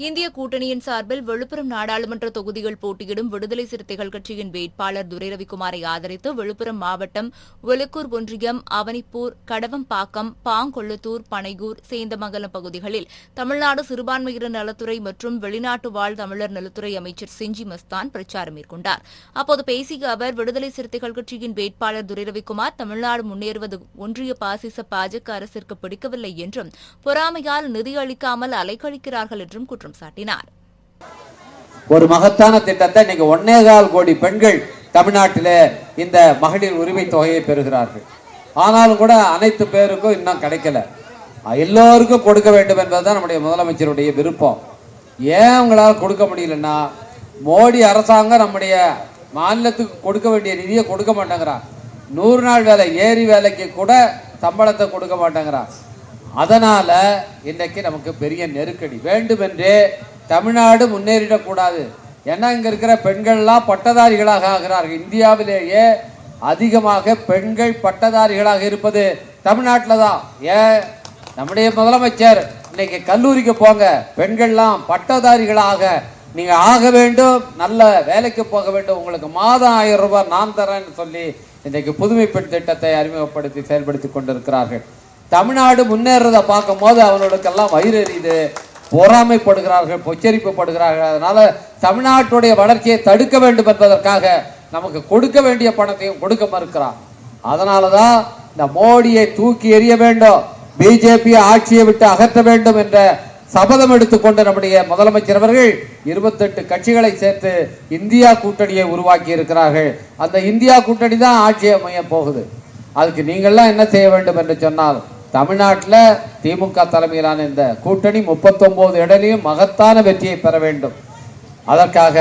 இந்திய கூட்டணியின் சார்பில் விழுப்புரம் நாடாளுமன்ற தொகுதிகள் போட்டியிடும் விடுதலை சிறுத்தைகள் கட்சியின் வேட்பாளர் துரை ரவிக்குமாரை ஆதரித்து விழுப்புரம் மாவட்டம் ஒலக்கூர் ஒன்றியம் அவனிப்பூர் கடவம்பாக்கம் பாங்கொள்ளத்தூர் பனையூர் சேந்தமங்கலம் பகுதிகளில் தமிழ்நாடு சிறுபான்மையினர் நலத்துறை மற்றும் வெளிநாட்டு வாழ் தமிழர் நலத்துறை அமைச்சர் செஞ்சி மஸ்தான் பிரச்சாரம் மேற்கொண்டார். அப்போது பேசிய அவர் விடுதலை சிறுத்தைகள் கட்சியின் வேட்பாளர் துரைரவிக்குமார் தமிழ்நாடு முன்னேறுவது ஒன்றிய பாசிச பாஜக அரசிற்கு பிடிக்கவில்லை என்றும் பொறாமையால் நிதி அளிக்காமல் அலைக்கழிக்கிறார்கள் என்றும் குற்றம் சாட்டினார். ஒரு மகத்தான திட்டத்தை இன்னைக்கு ஒன்னே கால் கோடி பெண்கள் தமிழ்நாட்டிலே இந்த மகளிர் உரிமை தொகையை பெறுகிறார்கள். ஆனாலும் கூட அனைத்து பேருக்கும் இன்னும் கிடைக்கல. எல்லோருக்கும் கொடுக்க வேண்டும் என்பதுதான் நம்முடைய முதலமைச்சருடைய விருப்பம். ஏன் உங்களால் கொடுக்க முடியலன்னா மோடி அரசாங்கம் நம்முடைய மாநிலத்துக்கு கொடுக்க வேண்டிய நிதியை கொடுக்க மாட்டேங்கிறான் நூறு நாள் வேலை ஏரி வேலைக்கு கூட சம்பளத்தை கொடுக்க மாட்டேங்கிறான் அதனால இன்னைக்கு நமக்கு பெரிய நெருக்கடி. வேண்டுமென்றே தமிழ்நாடு முன்னேறிடக்கூடாது. ஏன்னா இங்க இருக்கிற பெண்கள்லாம் பட்டதாரிகளாக ஆகிறார்கள். இந்தியாவிலேயே அதிகமாக பெண்கள் பட்டதாரிகளாக இருப்பது தமிழ்நாட்டில் தான் ஏன்? நம்முடைய முதலமைச்சர் இன்னைக்கு கல்லூரிக்கு போங்க. பெண்கள்லாம் பட்டதாரிகளாக நீங்க ஆக வேண்டும் நல்ல வேலைக்கு போக வேண்டும். உங்களுக்கு மாதம் ஆயிரம் ரூபாய் நான் தரேன்னு சொல்லி இன்றைக்கு புதுமை பெண் திட்டத்தை அறிமுகப்படுத்தி செயல்படுத்தி கொண்டிருக்கிறார்கள். தமிழ்நாடு முன்னேறதை பார்க்கும் போது அவர்களுக்கெல்லாம் வயிறு எறியுது பொறாமைப்படுகிறார்கள் பொச்சரிப்புப்படுகிறார்கள். அதனால் தமிழ்நாட்டுடைய வளர்ச்சியை தடுக்க வேண்டும் என்பதற்காக நமக்கு கொடுக்க வேண்டிய பணத்தையும் கொடுக்க மறுக்கிறான். அதனால தான் இந்த மோடியை தூக்கி எறிய வேண்டும் பிஜேபி ஆட்சியை விட்டு அகற்ற வேண்டும் என்ற சபதம் எடுத்துக்கொண்டு நம்முடைய முதலமைச்சர் அவர்கள் இருபத்தெட்டு கட்சிகளை சேர்த்து இந்தியா கூட்டணியை உருவாக்கி இருக்கிறார்கள். அந்த இந்தியா கூட்டணி தான் ஆட்சி அமைய போகுது. அதுக்கு நீங்கள்லாம் என்ன செய்ய வேண்டும் என்று சொன்னால் தமிழ்நாட்டில் திமுக தலைமையிலான இந்த கூட்டணி முப்பத்தொம்போது இடங்களிலும் மகத்தான வெற்றியை பெற வேண்டும். அதற்காக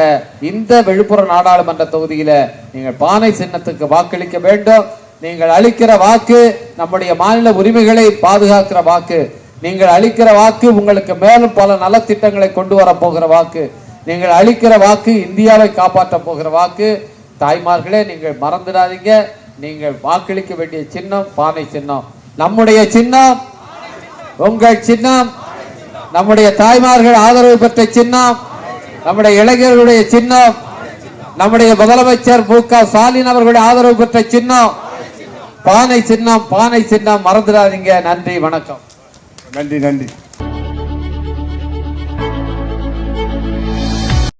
இந்த விழுப்புரம் நாடாளுமன்ற தொகுதியில் நீங்கள் பானை சின்னத்துக்கு வாக்களிக்க வேண்டும். நீங்கள் அளிக்கிற வாக்கு நம்முடைய மாநில உரிமைகளை பாதுகாக்கிற வாக்கு நீங்கள் அளிக்கிற வாக்கு உங்களுக்கு மேலும் பல நலத்திட்டங்களை கொண்டு வர போகிற வாக்கு நீங்கள் அளிக்கிற வாக்கு இந்தியாவை காப்பாற்ற போகிற வாக்கு தாய்மார்களே நீங்கள் மறந்துடாதீங்க. நீங்கள் வாக்களிக்க வேண்டிய சின்னம் பானை சின்னம். நம்முடைய சின்னம் உங்கள் சின்னம் நம்முடைய தாய்மார்கள் ஆதரவு பெற்ற சின்னம் நம்முடைய இளைஞர்களுடைய சின்னம் நம்முடைய முதலமைச்சர் மு க ஸ்டாலின் அவர்களுடைய ஆதரவு பெற்ற சின்னம். பானை சின்னம் பானை சின்னம் மறந்துடாதீங்க. நன்றி வணக்கம். நன்றி நன்றி.